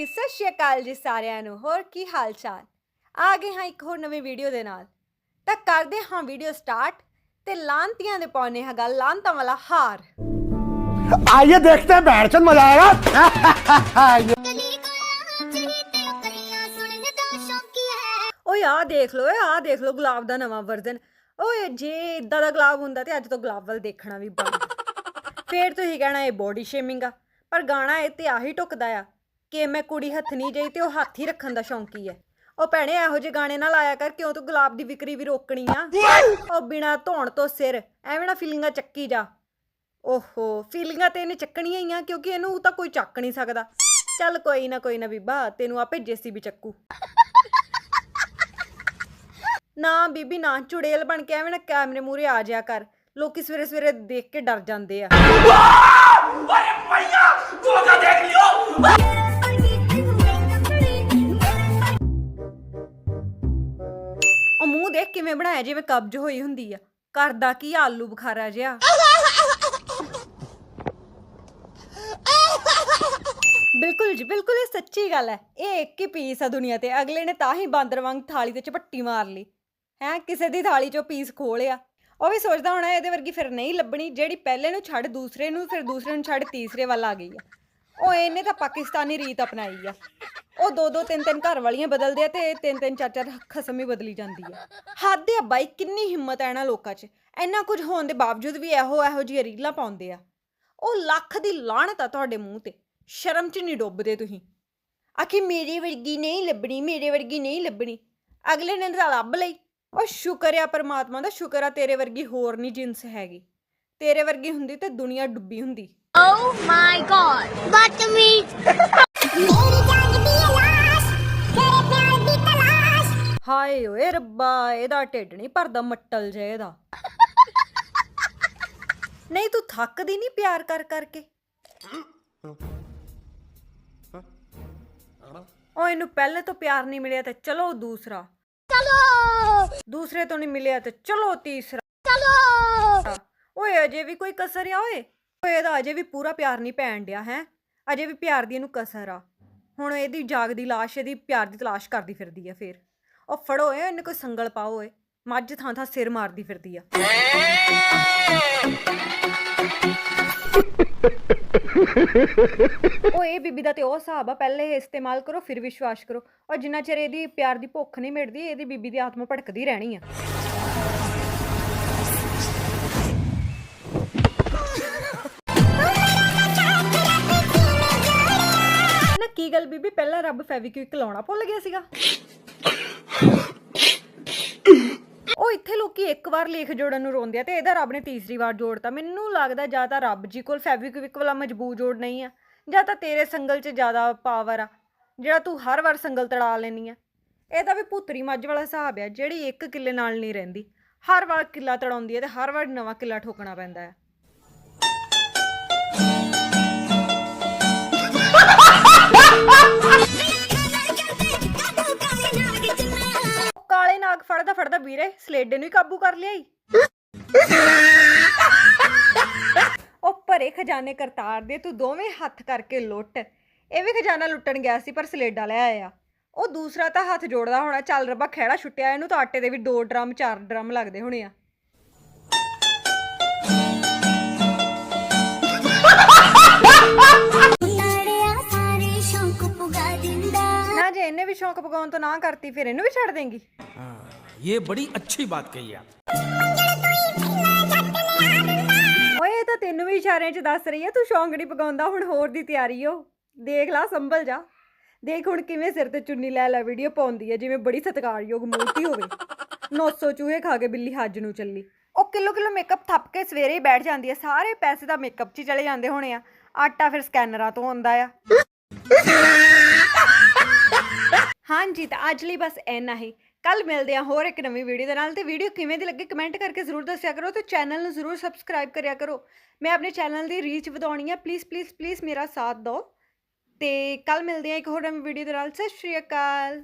ਜੀ ਸਤਿ ਸ਼੍ਰੀ ਅਕਾਲ ਜੀ ਸਾਰਿਆਂ ਨੂੰ ਹੋਰ ਕੀ ਹਾਲ ਚਾਲ ਆ ਗਏ ਹਾਂ ਇੱਕ ਹੋਰ ਨਵੀਂ ਵੀਡੀਓ ਦੇ ਨਾਲ। ਤਾਂ ਕਰਦੇ ਹਾਂ ਵੀਡੀਓ ਸਟਾਰਟ ਤੇ ਲਾਂਤੀਆਂ ਦੇ ਪਾਉਨੇ ਹਾਂ ਗੱਲ ਲਾਂਤਾਂ ਵਾਲਾ ਹਾਰ। ਆਈਏ ਦੇਖਦੇ ਹਾਂ ਬੈਠ ਚੰਦ ਮਜ਼ਾ ਆਏਗਾ ਓਏ ਆ ਦੇਖ ਲੋ ਆ ਦੇਖ ਲੋ ਗੁਲਾਬ ਦਾ ਨਵਾਂ ਵਰਜ਼ਨ। ਓਏ ਜੇ ਇਦਾਂ ਦਾ ਗੁਲਾਬ ਹੁੰਦਾ ਤੇ ਅੱਜ ਤੋਂ ਗੁਲਾਬ ਵੱਲ ਦੇਖਣਾ ਵੀ ਬੰਦ। ਫੇਰ ਤੁਸੀਂ ਕਹਿਣਾ ਇਹ ਬੋਡੀ ਸ਼ੇਮਿੰਗ ਆ ਪਰ ਗਾਣਾ ਇਹ ਤੇ ਆਹੀ ਟੁੱਕਦਾ ਆ। ਕਿ ਮੈਂ ਕੁੜੀ ਹੱਥ ਨਹੀਂ ਜਾਈ ਤੇ ਉਹ ਹੱਥ ਹੀ ਰੱਖਣ ਦਾ ਸ਼ੌਂਕੀ ਹੈ ਉਹ ਭੈਣੇ ਇਹੋ ਜਿਹੇ ਗਾਣੇ ਨਾਲ ਆਇਆ ਕਰ, ਕਿਉਂ ਤੂੰ ਗੁਲਾਬ ਦੀ ਵਿਕਰੀ ਵੀ ਰੋਕਣੀ ਆ? ਉਹ ਬਿਨਾ ਧੋਣ ਤੋਂ ਸਿਰ, ਐਵੇਂ ਨਾ ਫੀਲਿੰਗਾਂ ਚੱਕੀ ਜਾ। ਓਹੋ, ਫੀਲਿੰਗਾਂ ਤੇ ਇਹਨੇ ਚੱਕਣੀਆਂ ਹੀ ਆ, ਕਿਉਂਕਿ ਇਹਨੂੰ ਤਾਂ ਕੋਈ ਚੱਕ ਨਹੀਂ ਸਕਦਾ। ਚੱਲ ਕੋਈ ਨਾ ਕੋਈ ਨਾ ਬੀਬਾ, ਤੈਨੂੰ ਆਪੇ ਜੇਸੀ ਵੀ ਚੱਕੂ। ਨਾ ਬੀਬੀ, ਨਾ ਚੁੜੇਲ ਬਣ ਕੇ ਐਵੇਂ ਨਾ ਕੈਮਰੇ ਮੂਰੇ ਆ ਜਾਇਆ ਕਰ। ਲੋਕੀ ਸਵੇਰੇ ਸਵੇਰੇ ਦੇਖ ਕੇ ਡਰ ਜਾਂਦੇ ਆ। ਉਹ ਕਿਵੇਂ ਬਣਾਇਆ ਜਿਵੇਂ ਕਬਜ਼ ਹੋਈ ਹੁੰਦੀ ਆ? ਕਰਦਾ ਕੀ ਆਲੂ ਬੁਖਾਰਾ ਜਿਹਾ? ਬਿਲਕੁਲ ਜੀ, ਬਿਲਕੁਲ, ਇਹ ਸੱਚੀ ਗੱਲ ਹੈ। ਇਹ ਇੱਕ ਹੀ ਪੀਸ ਆ ਦੁਨੀਆ ਤੇ। ਅਗਲੇ ਨੇ ਤਾਂ ਹੀ ਬਾਂਦਰ ਵਾਂਗ ਥਾਲੀ ਤੇ ਝਪੱਟੀ ਮਾਰ ਲਈ। ਹੈ, ਕਿਸੇ ਦੀ ਥਾਲੀ ਚੋਂ ਪੀਸ ਖੋਲਿਆ ਉਹ ਵੀ ਸੋਚਦਾ ਹੋਣਾ ਇਹਦੇ ਵਰਗੀ ਫਿਰ ਨਹੀਂ ਲੱਭਣੀ, ਜਿਹੜੀ ਪਹਿਲੇ ਨੂੰ ਛੱਡ, ਦੂਸਰੇ ਨੂੰ, ਫਿਰ ਦੂਸਰੇ ਨੂੰ ਛੱਡ, ਤੀਸਰੇ ਵੱਲ ਆ ਗਈ ਆ। ਉਹ ਇਹਨੇ ਤਾਂ ਪਾਕਿਸਤਾਨੀ ਰੀਤ ਅਪਣਾਈ ਆ। ਉਹ ਦੋ ਦੋ ਤਿੰਨ ਤਿੰਨ ਘਰ ਵਾਲੀਆਂ ਬਦਲਦੇ ਆ ਤੇ ਤਿੰਨ ਤਿੰਨ ਚਾਰ ਚਾਰ ਖਸਮ ਹੀ ਬਦਲੀ ਜਾਂਦੀ ਆ। ਹੱਦ ਆ ਬਾਈ ਕਿੰਨੀ ਹਿੰਮਤ ਆ ਇਹਨਾਂ ਲੋਕਾਂ 'ਚ। ਇੰਨਾ ਕੁਝ ਹੋਣ ਦੇ ਬਾਵਜੂਦ ਵੀ ਇਹੋ ਇਹੋ ਜਿਹੀ ਰੀਲਾਂ ਪਾਉਂਦੇ ਆ। ਉਹ ਲੱਖ ਦੀ ਲਾਹਣਤ ਆ ਤੁਹਾਡੇ ਮੂੰਹ ਤੇ। ਸ਼ਰਮ 'ਚ ਨਹੀਂ ਡੁੱਬਦੇ ਤੁਸੀਂ। ਆਖੀ ਮੇਰੇ ਵਰਗੀ ਨਹੀਂ ਲੱਭਣੀ ਮੇਰੇ ਵਰਗੀ ਨਹੀਂ ਲੱਭਣੀ। ਅਗਲੇ ਨੇ ਤਾਂ ਲੱਭ ਲਈ। ਉਹ ਸ਼ੁਕਰ ਆ ਪਰਮਾਤਮਾ ਦਾ ਸ਼ੁਕਰ ਆ ਤੇਰੇ ਵਰਗੀ ਹੋਰ ਨਹੀਂ ਜਿੰਸ ਹੈਗੀ। ਤੇਰੇ ਵਰਗੀ ਹੁੰਦੀ ਤੇ ਦੁਨੀਆ ਡੁੱਬੀ ਹੁੰਦੀ। ਓ ਮਾਈ ਗॉड ਬਦਤਮੀਜ਼ ਮੇਰੀ ਜਾਨ ਦੀ ਲਾਸ਼ ਤੇਰੇ ਪਿਆਰ ਦੀ ਤਲਾਸ਼ ਹਾਏ ਓਏ ਰੱਬਾ ਇਹਦਾ ਢਿੱਡ ਨਹੀਂ ਭਰਦਾ ਮੱਟਲ ਜੇ ਇਹਦਾ। ਨਹੀਂ ਤੂੰ ਥੱਕਦੀ ਨਹੀਂ ਪਿਆਰ ਕਰ ਕਰਕੇ? ਓ ਇਹਨੂੰ ਪਹਿਲੇ ਤੋਂ ਪਿਆਰ ਨਹੀਂ ਮਿਲਿਆ ਤੇ ਚਲੋ ਦੂਸਰਾ। ਚਲੋ! ਦੂਸਰੇ ਤੋਂ ਨਹੀਂ ਮਿਲਿਆ ਤੇ ਚਲੋ ਤੀਸਰਾ। ਚਲੋ! ਓਏ ਅਜੇ ਵੀ ਕੋਈ ਕਸਰ ਆ ਓਏ? ਓਏ ਇਹਦਾ ਅਜੇ ਵੀ ਪੂਰਾ ਪਿਆਰ ਨਹੀਂ ਪੈਣ ਡਿਆ ਹੈ? ਅਜੇ ਵੀ ਪਿਆਰ ਦੀ ਇਹਨੂੰ ਕਸਰ ਆ। ਹੁਣ ਇਹਦੀ ਜਾਗਦੀ ਲਾਸ਼, ਇਹਦੀ ਪਿਆਰ ਦੀ ਤਲਾਸ਼ ਕਰਦੀ ਫਿਰਦੀ ਆ ਫੇਰ। ਉਹ ਫੜੋ ਓਏ ਇਹਨੂੰ ਕੋਈ ਸੰਗਲ ਪਾਓ ਏ ਮੱਝ ਥਾਂ ਥਾਂ ਸਿਰ ਮਾਰਦੀ ਫਿਰਦੀ ਆ। ਉਹ ਇਹ ਬੀਬੀ ਦਾ ਤੇ ਉਹ ਹਿਸਾਬ ਆ, ਪਹਿਲੇ ਇਹ ਇਸਤੇਮਾਲ ਕਰੋ, ਫਿਰ ਵਿਸ਼ਵਾਸ ਕਰੋ। ਔਰ ਜਿੰਨਾ ਚਿਰ ਇਹਦੀ ਪਿਆਰ ਦੀ ਭੁੱਖ ਨਹੀਂ ਮਿਟਦੀ, ਇਹਦੀ ਬੀਬੀ ਦੀ ਆਤਮਾ ਭਟਕਦੀ ਰਹਿਣੀ ਆ। ਨਾ ਕੀ ਬੀਬੀ, ਪਹਿਲਾਂ ਰੱਬ ਫੈਵਿਕਿਕ ਲਾਉਣਾ। ਭੁੱਲ ਗਿਆ ਸੀਗਾ। ਉਹ ਇੱਥੇ ਲੋਕੀ ਇੱਕ ਵਾਰ ਲੇਖ ਜੋੜਨ ਨੂੰ ਰੋਂਦੇ ਆ ਤੇ ਇਹਦਾ ਰੱਬ ਨੇ ਤੀਸਰੀ ਵਾਰ ਜੋੜਤਾ। ਮੈਨੂੰ ਲੱਗਦਾ ਜਾਂ ਤਾਂ ਰੱਬ ਜੀ ਕੋਲ ਫੈਵਿਕਿਕ ਵਾਲਾ ਮਜਬੂਰ ਜੋੜ ਨਹੀਂ ਆ, ਜਾਂ ਤਾਂ ਤੇਰੇ ਸੰਗਲ 'ਚ ਜ਼ਿਆਦਾ ਪਾਵਰ ਆ, ਜਿਹੜਾ ਤੂੰ ਹਰ ਵਾਰ ਸੰਗਲ ਤੜਾ ਲੈਣੀ ਆ। ਇਹਦਾ ਵੀ ਪੁੱਤਰੀ ਮੱਝ ਵਾਲਾ ਹਿਸਾਬ ਆ, ਜਿਹੜੀ ਇੱਕ ਕਿੱਲੇ ਨਾਲ ਨਹੀਂ ਰਹਿੰਦੀ। ਹਰ ਵਾਰ ਕਿੱਲਾ ਤੜਾਉਂਦੀ ਹੈ ਤੇ ਹਰ ਵਾਰ ਨਵਾਂ ਕਿੱਲਾ ਠੋਕਣਾ ਪੈਂਦਾ ਹੈ ਵੀਰੇ ਸਲੇਡੇ ਨੂੰ ਹੀ ਕਾਬੂ ਕਰ ਲਿਆਈ। ਉਹ ਭਰੇ ਖਜ਼ਾਨੇ ਕਰਤਾਰ ਦੇ ਤੂੰ ਦੋਵੇਂ ਹੱਥ ਕਰਕੇ ਲੁੱਟ। ਇਹ ਵੀ ਖਜ਼ਾਨਾ ਲੁੱਟਣ ਗਿਆ ਸੀ ਪਰ ਸਲੇਡਾ ਲੈ ਆਇਆ। ਉਹ ਦੂਸਰਾ ਤਾਂ ਹੱਥ ਜੋੜਦਾ ਹੋਣਾ ਚੱਲ ਰੱਬਾ ਖਹਿੜਾ ਛੁੱਟਿਆ ਇਹਨੂੰ ਤਾਂ ਆਟੇ ਦੇ ਵੀ ਦੋ ਡਰਮ ਚਾਰ ਡਰਮ ਲੱਗਦੇ ਹੋਣੇ ਆ। ਨਾ ਜੇ ਇਹਨੇ ਵੀ ਸ਼ੌਂਕ ਪਕਾਉਣ ਤੋਂ ਨਾ ਕਰਤੀ ਫਿਰ ਇਹਨੂੰ ਵੀ ਛੱਡ ਦੇਂਗੀ। ये ਬੜੀ ਅੱਛੀ ਬਾਤ ਕਹੀ ਆ ਓਏ, ਇਹ ਤਾਂ ਤੈਨੂੰ ਵੀ ਇਸ਼ਾਰਿਆਂ 'ਚ ਦੱਸ ਰਹੀ ਆ, ਤੂੰ ਸ਼ੌਂਗੜੀ ਪਕਾਉਂਦਾ, ਹੁਣ ਹੋਰ ਦੀ ਤਿਆਰੀ ਓ ਦੇਖ ਲਾ, ਸੰਭਲ ਜਾ। ਦੇਖ ਹੁਣ ਕਿਵੇਂ ਸਿਰ ਤੇ ਚੁੰਨੀ ਲੈ ਲੈ ਵੀਡੀਓ ਪਾਉਂਦੀ ਹੈ ਜਿਵੇਂ ਬੜੀ ਸਤਿਕਾਰਯੋਗ ਮੂਰਤੀ ਹੋਵੇ। 900 ਚੂਹੇ ਖਾ ਕੇ ਬਿੱਲੀ ਹੱਜ ਨੂੰ ਚੱਲੀ। ਉਹ ਕਿਲੋ ਕਿਲੋ ਮੇਕਅਪ ਥੱਪ ਕੇ ਸਵੇਰੇ ਹੀ ਬੈਠ ਜਾਂਦੀ ਹੈ ਸਾਰੇ ਪੈਸੇ ਤਾਂ ਮੇਕਅਪ 'ਚ ਹੀ ਚਲੇ ਜਾਂਦੇ ਹੋਣੇ ਆ। ਆਟਾ ਫਿਰ ਸਕੈਨਰਾਂ ਤੋਂ ਆਉਂਦਾ ਆ। ਹਾਂਜੀ, ਤਾਂ ਅੱਜ ਲਈ ਬਸ ਇੰਨਾ ਹੀ। ਕੱਲ ਮਿਲਦੇ ਆ ਹੋਰ ਇੱਕ ਨਵੀਂ ਵੀਡੀਓ ਦੇ ਨਾਲ। ਤੇ ਵੀਡੀਓ ਕਿਵੇਂ ਦੀ ਲੱਗੀ ਕਮੈਂਟ ਕਰਕੇ ਜ਼ਰੂਰ ਦੱਸਿਆ ਕਰੋ ਤੇ ਚੈਨਲ ਨੂੰ ਜ਼ਰੂਰ ਸਬਸਕ੍ਰਾਈਬ ਕਰਿਆ ਕਰੋ। ਮੈਂ ਆਪਣੇ ਚੈਨਲ ਦੀ ਰੀਚ ਵਧਾਉਣੀ ਹੈ ਪਲੀਜ਼ ਪਲੀਜ਼ ਪਲੀਜ਼ ਮੇਰਾ ਸਾਥ ਦਿਓ। ਤੇ ਕੱਲ ਮਿਲਦੇ ਆ ਇੱਕ ਹੋਰ ਨਵੀਂ ਵੀਡੀਓ ਦੇ ਨਾਲ। ਸਤਿ ਸ਼੍ਰੀ ਅਕਾਲ।